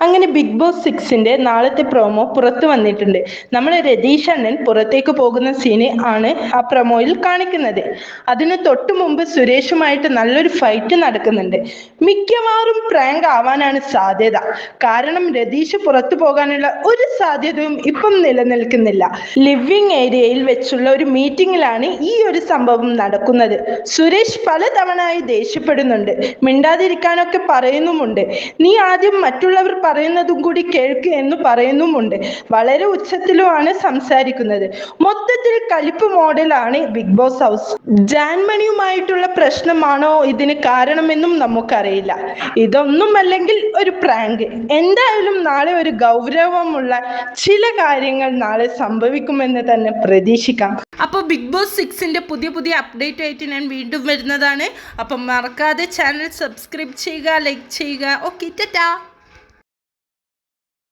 അങ്ങനെ big boss സിക്സിന്റെ നാളത്തെ promo പുറത്തു വന്നിട്ടുണ്ട്. നമ്മൾ രതീഷ് അണ്ണൻ പുറത്തേക്ക് പോകുന്ന സീന് ആണ് ആ പ്രൊമോയിൽ കാണിക്കുന്നത്. അതിന് തൊട്ടു മുമ്പ് സുരേഷുമായിട്ട് നല്ലൊരു ഫൈറ്റ് നടക്കുന്നുണ്ട്. മിക്കവാറും പ്രാങ്ക് ആവാനാണ് സാധ്യത. കാരണം രതീഷ് പുറത്തു പോകാനുള്ള ഒരു സാധ്യതയും ഇപ്പം നിലനിൽക്കുന്നില്ല. ലിവിംഗ് ഏരിയയിൽ വെച്ചുള്ള ഒരു മീറ്റിംഗിലാണ് ഈ ഒരു സംഭവം നടക്കുന്നത്. സുരേഷ് പലതവണയായി ദേഷ്യപ്പെടുന്നുണ്ട്. മിണ്ടാതിരിക്കാനൊക്കെ പറയുന്നുമുണ്ട്. നീ ആദ്യം മറ്റുള്ളവർ പറയുന്നതും കൂടി കേൾക്ക് എന്ന് പറയുന്നുമുണ്ട്. വളരെ ഉച്ചത്തിലുമാണ് സംസാരിക്കുന്നത്. മൊത്തത്തിൽ കലിപ്പ് മോഡലാണ് ബിഗ് ബോസ് ഹൗസ്. ജാൻമണിയുമായിട്ടുള്ള പ്രശ്നമാണോ ഇതിന് കാരണമെന്നും നമുക്കറിയില്ല. ഇതൊന്നും അല്ലെങ്കിൽ ഒരു പ്രാങ്ക്. എന്തായാലും നാളെ ഒരു ഗൗരവമുള്ള ചില കാര്യങ്ങൾ നാളെ സംഭവിക്കുമെന്ന് തന്നെ പ്രതീക്ഷിക്കാം. അപ്പോൾ ബിഗ് ബോസ് സിക്സിന്റെ പുതിയ പുതിയ അപ്ഡേറ്റ് ആയിട്ട് ഞാൻ വീണ്ടും വരുന്നതാണ്. അപ്പം മറക്കാതെ ചാനൽ സബ്സ്ക്രൈബ് ചെയ്യുക ലൈക്ക് ചെയ്യുക. ഓക്കെ ടാ